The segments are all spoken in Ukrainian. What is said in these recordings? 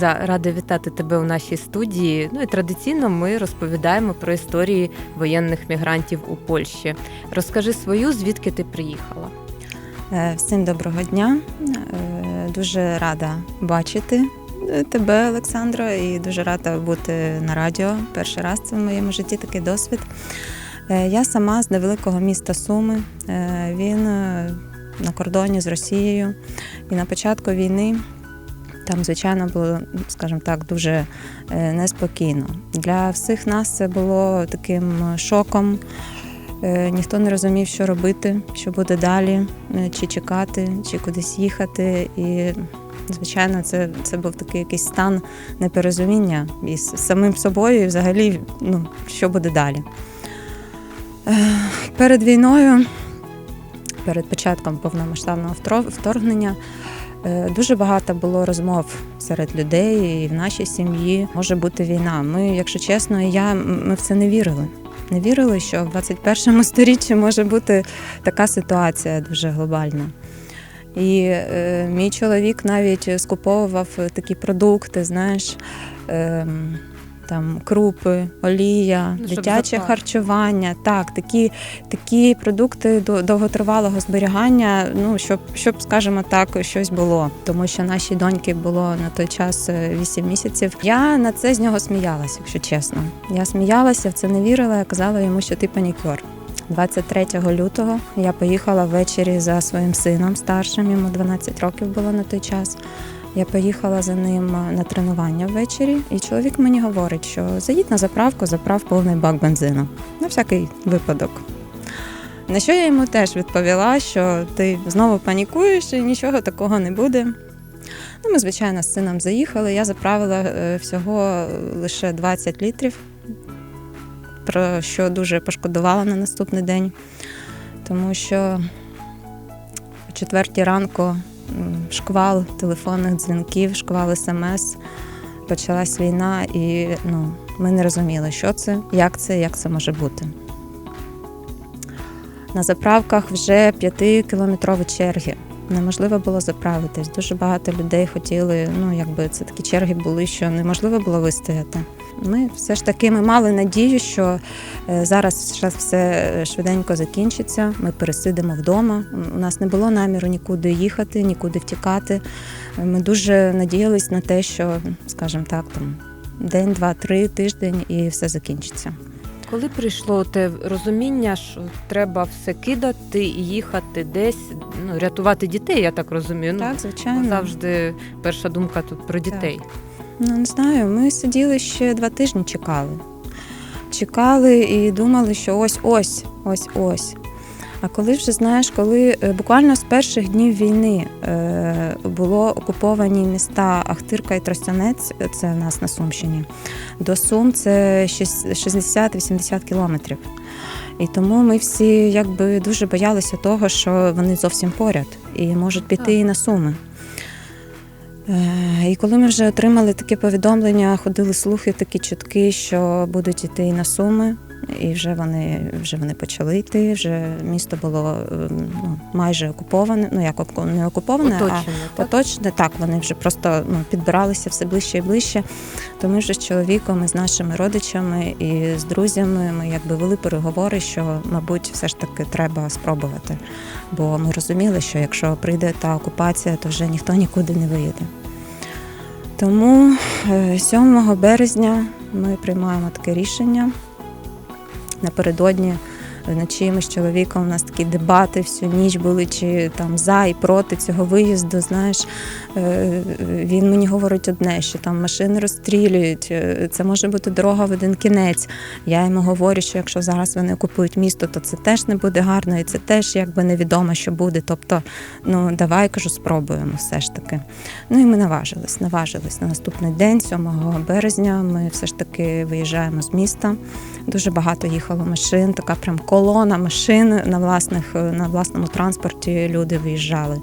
Ліза, рада вітати тебе у нашій студії. Ну і традиційно ми розповідаємо про історії воєнних мігрантів у Польщі. Розкажи свою, звідки ти приїхала. Е, Всім доброго дня. Е, Дуже рада бачити е, тебе, Олександра, і дуже рада бути на радіо. Перший раз це в моєму житті такий досвід. Я сама з невеликого міста Суми. Він на кордоні з Росією. І на початку війни там, звичайно, було, скажімо так, дуже е, неспокійно. Для всіх нас це було таким шоком. Е, Ніхто не розумів, що робити, що буде далі, е, чи чекати, чи кудись їхати. І, звичайно, це, це був такий якийсь стан неперезуміння із самим собою, і взагалі, ну, що буде далі. Перед війною, перед початком повномасштабного вторгнення, дуже багато було розмов серед людей і в нашій сім'ї може бути війна. Ми, якщо чесно, я ми в це не вірили не вірили, що в 21 сторіччі може бути така ситуація дуже глобальна. І е, мій чоловік навіть скуповував такі продукти, знаєш, е, там крупи, олія, Ну, дитяче харчування. Так, такі, такі продукти до- довготривалого зберігання, ну, щоб, щоб, скажімо так, щось було. Тому що нашій доньки було на той час е, 8 місяців. Я на це з нього сміялася, якщо чесно. Я сміялася, в це не вірила, я казала йому, що ти панікер. 23 лютого я поїхала ввечері за своїм сином старшим, йому 12 років було на той час. Я поїхала за ним на тренування ввечері, і чоловік мені говорить, що заїдь на заправку, заправ повний бак бензину. На всякий випадок. На що я йому теж відповіла, що ти знову панікуєш і нічого такого не буде. Ну, ми, звичайно, з сином заїхали. Я заправила е, всього лише 20 літрів, про що дуже пошкодувала на наступний день, тому що о четвертій ранку шквал телефонних дзвінків, шквал смс. Почалась війна, і ну, ми не розуміли, що це, як це, як це може бути. На заправках вже п'ятикілометрові черги. Неможливо було заправитись. Дуже багато людей хотіли. Ну, якби це такі черги були, що неможливо було вистояти. Ми все ж таки ми мали надію, що е, зараз все швиденько закінчиться. Ми пересидимо вдома. У нас не було наміру нікуди їхати, нікуди втікати. Ми дуже надіялись на те, що, скажімо так, там день, два, три, тиждень і все закінчиться. Коли прийшло те розуміння, що треба все кидати і їхати десь, ну рятувати дітей, я так розумію. Так, ну, звичайно. завжди перша думка тут про дітей. Ну, не знаю, ми сиділи ще два тижні, чекали. Чекали і думали, що ось ось, ось ось. А коли вже знаєш, коли е, буквально з перших днів війни е, було окуповані міста Ахтирка і Тростянець, е, це в нас на Сумщині, до Сум це шість- 60-80 кілометрів. І тому ми всі якби дуже боялися того, що вони зовсім поряд і можуть піти і на суми. І коли ми вже отримали таке повідомлення, ходили слухи, такі чутки, що будуть йти і на суми, і вже вони вже вони почали йти. Вже місто було ем, ну, майже окуповане. Ну як не окуповане, а Оточення, так? Оточне, так, вони вже просто ну, підбиралися все ближче і ближче. То ми вже з чоловіком, і з нашими родичами і з друзями ми якби вели переговори, що, мабуть, все ж таки треба спробувати. Бо ми розуміли, що якщо прийде та окупація, то вже ніхто нікуди не виїде. Тому е, 7 березня ми приймаємо таке рішення. Напередодні вночі ми з чоловіком у нас такі дебати всю ніч були, чи там за і проти цього виїзду. Знаєш, Е, він мені говорить одне, що там машини розстрілюють, е, це може бути дорога в один кінець. Я йому говорю, що якщо зараз вони окупують місто, то це теж не буде гарно, і це теж якби невідомо, що буде. Тобто, ну давай кажу, спробуємо все ж таки. Ну і ми наважились, наважились на наступний день, 7 березня. Ми все ж таки виїжджаємо з міста. Дуже багато їхало машин, така прям колона машин на власних на власному транспорті. Люди виїжджали.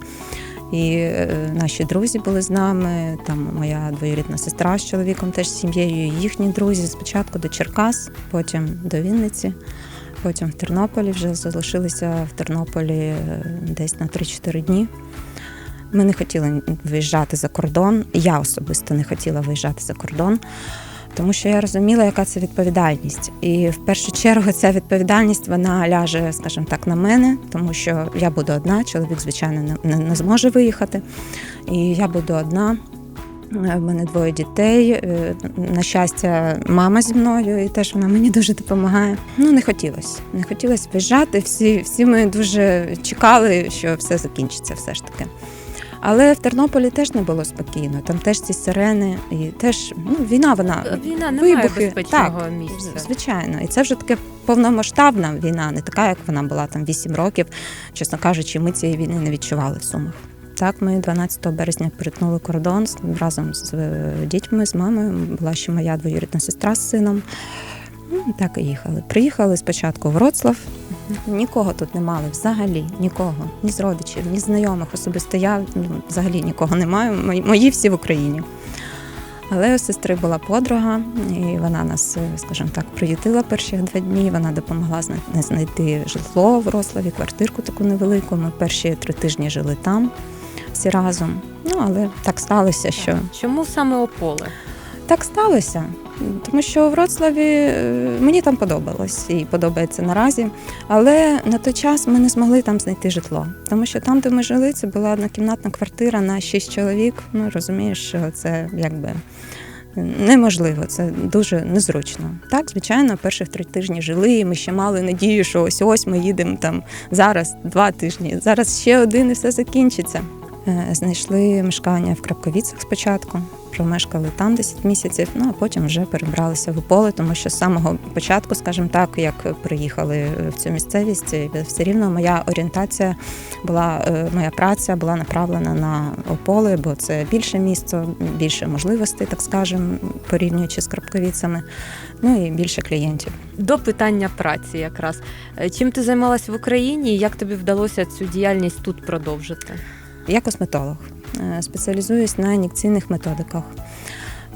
І е, наші друзі були з нами. Там моя двоюрідна сестра з чоловіком, теж з сім'єю, їхні друзі. Спочатку до Черкас, потім до Вінниці, потім в Тернополі. Вже залишилися в Тернополі е, десь на 3-4 дні. Ми не хотіли виїжджати за кордон. Я особисто не хотіла виїжджати за кордон, тому що я розуміла, яка це відповідальність. І в першу чергу ця відповідальність вона ляже, скажімо так, на мене, тому що я буду одна, чоловік, звичайно, не, не, зможе виїхати. І я буду одна. Е, В мене двоє дітей. Е, На щастя, мама зі мною, і теж вона мені дуже допомагає. Ну, не хотілося. Не хотілося виїжджати. Всі, всі ми дуже чекали, що все закінчиться, все ж таки. Але в Тернополі теж не було спокійно. Там теж ці сирени, і теж ну, війна, вона Війна не має Вибухи. безпечного Так, місця. Звичайно, і це вже таке повномасштабна війна, не така, як вона була там 8 років. Чесно кажучи, ми цієї війни не відчували в Сумах. Так, ми 12 березня перетнули кордон разом з е, дітьми, з мамою. Була ще моя двоюрідна сестра з сином. Ну, Так і їхали. Приїхали спочатку в Вроцлав. Нікого тут не мали взагалі, нікого, ні з родичів, ні з знайомих. Особисто я ну, взагалі нікого не маю. Мої, мої всі в Україні. Але у сестри була подруга, і вона нас, е, скажімо так, приютила перші два дні. Вона допомогла зна- знайти житло в Вроцлаві, квартирку таку невелику. Ми перші три тижні жили там всі разом. Ну але так сталося, що Чому саме Ополе? так сталося. Тому що в Вроцлаві е, мені там подобалось і подобається наразі. Але на той час ми не змогли там знайти житло. Тому що там, де ми жили, це була однокімнатна квартира на шість чоловік. Ну розумієш, що це якби. Неможливо, це дуже незручно. Так, звичайно, перших три тижні жили, і ми ще мали надію, що ось ось ми їдемо там зараз два тижні. Зараз ще один і все закінчиться. Е, Знайшли мешкання в Крапковіцях спочатку, промешкали там 10 місяців, ну а потім вже перебралися в поле, тому що з самого початку, скажімо так, як приїхали в цю місцевість, все рівно моя орієнтація була, е, моя праця була направлена на Ополе, бо це більше місто, більше можливостей, так скажемо, порівнюючи з Крапковіцями, ну і більше клієнтів. До питання праці якраз. Е, Чим ти займалась в Україні і як тобі вдалося цю діяльність тут продовжити? Я косметолог, е, спеціалізуюсь на ін'єкційних методиках.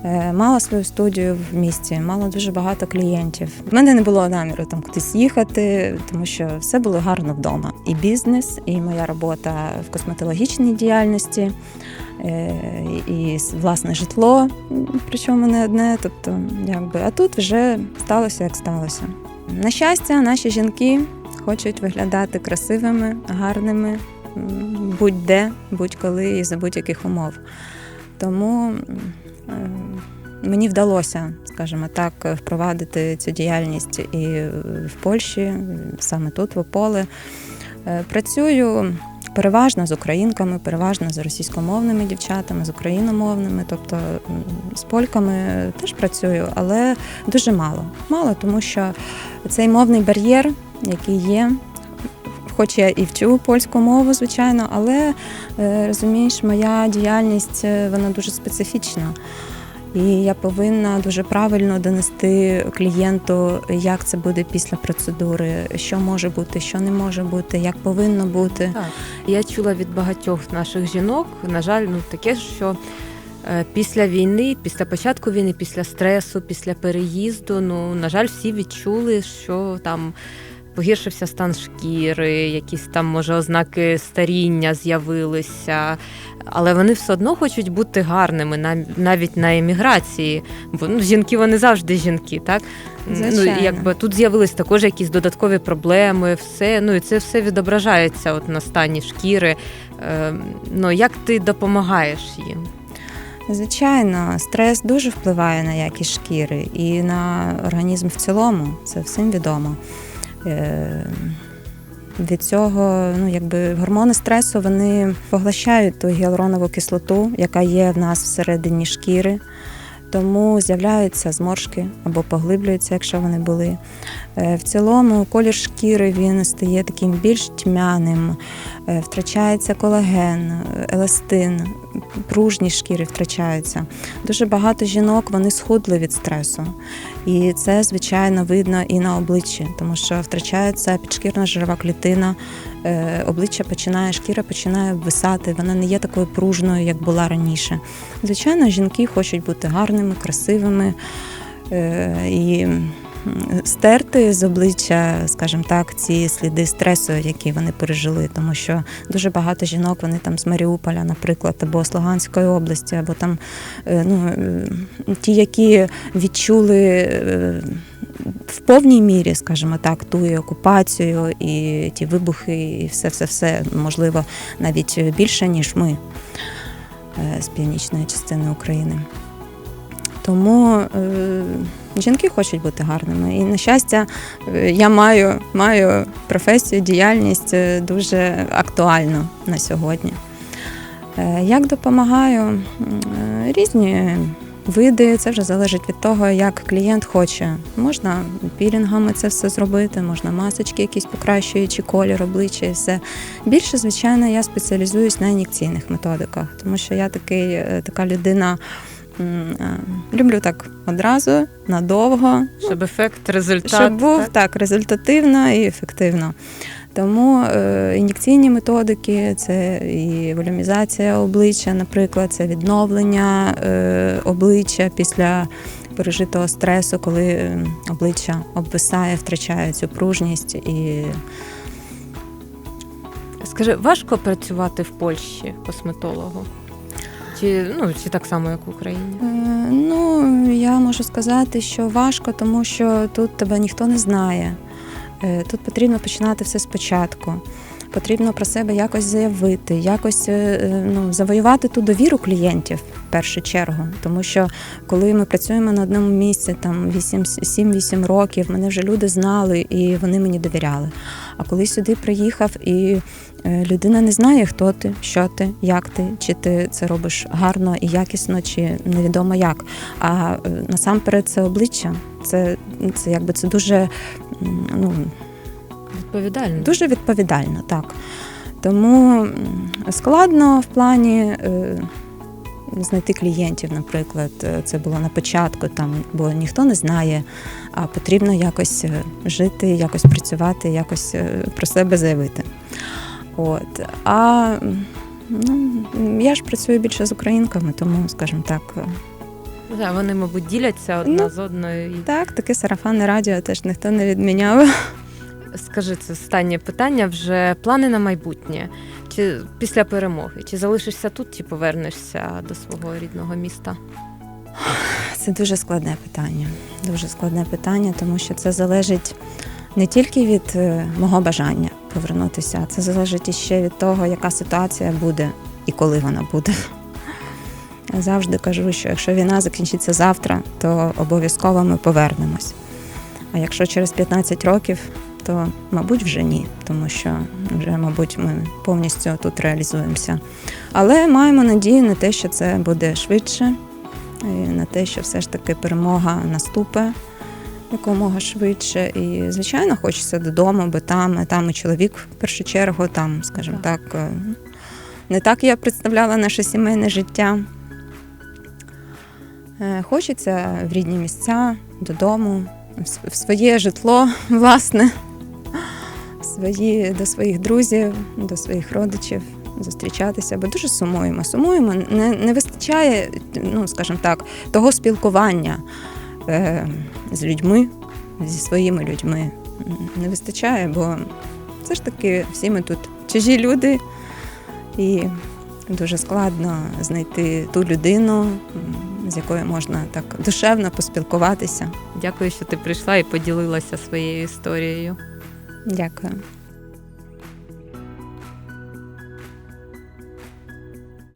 Е, Мала свою студію в місті, мала дуже багато клієнтів. У мене не було наміру там кудись їхати, тому що все було гарно вдома. І бізнес, і моя робота в косметологічній діяльності, е, і власне житло, причому не одне. Тобто, якби, а тут вже сталося, як сталося. На щастя, наші жінки хочуть виглядати красивими, гарними, будь-де, будь-коли і за будь-яких умов. Тому е, мені вдалося, скажімо так, впровадити цю діяльність і в Польщі, саме тут, в Ополе. Е, Працюю переважно з українками, переважно з російськомовними дівчатами, з україномовними, тобто з польками теж працюю, але дуже мало. Мало, тому що цей мовний бар'єр, який є, хоч я і вчу польську мову, звичайно, але е, розумієш, моя діяльність е, вона дуже специфічна. І я повинна дуже правильно донести клієнту, як це буде після процедури, що може бути, що не може бути, як повинно бути. Так. Я чула від багатьох наших жінок, на жаль, ну таке, що е, після війни, після початку війни, після стресу, після переїзду, ну, на жаль, всі відчули, що там. Погіршився стан шкіри, якісь там, може, ознаки старіння з'явилися, але вони все одно хочуть бути гарними нав- навіть на еміграції. Бо ну, жінки вони завжди жінки, так? Ну, якби тут з'явились також якісь додаткові проблеми, все. Ну і це все відображається от на стані шкіри. Е, ну як ти допомагаєш їм? Звичайно, стрес дуже впливає на якість шкіри і на організм в цілому. Це всім відомо. Е, Від цього, ну якби гормони стресу вони поглощають ту гіалуронову кислоту, яка є в нас всередині шкіри. Тому з'являються зморшки або поглиблюються, якщо вони були. Е, В цілому колір шкіри він стає таким більш тьмяним, е, втрачається колаген, еластин, пружність шкіри втрачаються. Дуже багато жінок вони схудли від стресу. І це, звичайно, видно і на обличчі, тому що втрачається підшкірна жирова клітина, е, обличчя починає, шкіра починає обвисати, вона не є такою пружною, як була раніше. Звичайно, жінки хочуть бути гарними, красивими. е, І стерти з обличчя, скажімо так, ці сліди стресу, які вони пережили, тому що дуже багато жінок вони там з Маріуполя, наприклад, або з Луганської області, або там е, ну, е, ті, які відчули. е, В повній мірі, скажімо так, ту і окупацію, і ті вибухи, і все, все, все можливо навіть більше, ніж ми з північної частини України. Тому жінки хочуть бути гарними. І на щастя, е, я маю, маю професію, діяльність е, дуже актуальну на сьогодні. Е, Як допомагаю? Різні види, це вже залежить від того, як клієнт хоче. Можна пілінгами це все зробити, можна масочки якісь покращуючи колір обличчя і все. Більше, звичайно, я спеціалізуюсь на ін'єкційних методиках, тому що я такий, така людина. Е, Люблю так одразу, надовго, Щоб ефект, результат. щоб був так? так? результативно і ефективно. Тому е, ін'єкційні методики, це і волюмізація обличчя, наприклад, це відновлення е, обличчя після пережитого стресу, коли обличчя обвисає, втрачає цю пружність і Скажи, важко працювати в Польщі косметологу? Чи, ну, чи так само, як в Україні? Е, Ну, я можу сказати, що важко, тому що тут тебе ніхто не знає. Е, Тут потрібно починати все спочатку. Потрібно про себе якось заявити, якось е, ну, завоювати ту довіру клієнтів в першу чергу. Тому що коли ми працюємо на одному місці, там 7-8 років, мене вже люди знали і вони мені довіряли. А коли сюди приїхав і людина не знає, хто ти, що ти, як ти, чи ти це робиш гарно і якісно, чи невідомо як. А е, насамперед це обличчя. Це, це якби це дуже ну, Відповідально. дуже відповідально, так. Тому складно в плані е, знайти клієнтів, наприклад, Е, це було на початку, там, бо ніхто не знає, а потрібно якось е, жити, якось працювати, якось е, про себе заявити. От. А ну, я ж працюю більше з українками, тому, скажімо так, е, Да, вони, мабуть, діляться одна Ну, з одною. Так, таке сарафанне радіо теж ніхто не відміняв. Скажи, це останнє питання. Вже плани на майбутнє. Чи після перемоги? Чи залишишся тут, чи повернешся до свого рідного міста? Це дуже складне питання. Дуже складне питання, тому що це залежить не тільки від е, мого бажання повернутися, це залежить іще від того, яка ситуація буде і коли вона буде. Я завжди кажу, що якщо війна закінчиться завтра, то обов'язково ми повернемось. А якщо через 15 років, то, мабуть, вже ні, тому що вже, мабуть, ми повністю тут реалізуємося. Але маємо надію на те, що це буде швидше, і на те, що все ж таки перемога наступить якомога швидше. І, звичайно, хочеться додому, бо там, там і чоловік в першу чергу, там, скажімо так, е, не так я представляла наше сімейне життя. Е, Хочеться в рідні місця, додому, в своє житло, власне, в свої, до своїх друзів, до своїх родичів зустрічатися, бо дуже сумуємо. Сумуємо, не, не вистачає, ну скажімо так, того спілкування е, з людьми, зі своїми людьми. Не вистачає, бо все ж таки всі ми тут чужі люди, і дуже складно знайти ту людину, з якою можна так душевно поспілкуватися. Дякую, що ти прийшла і поділилася своєю історією. Дякую.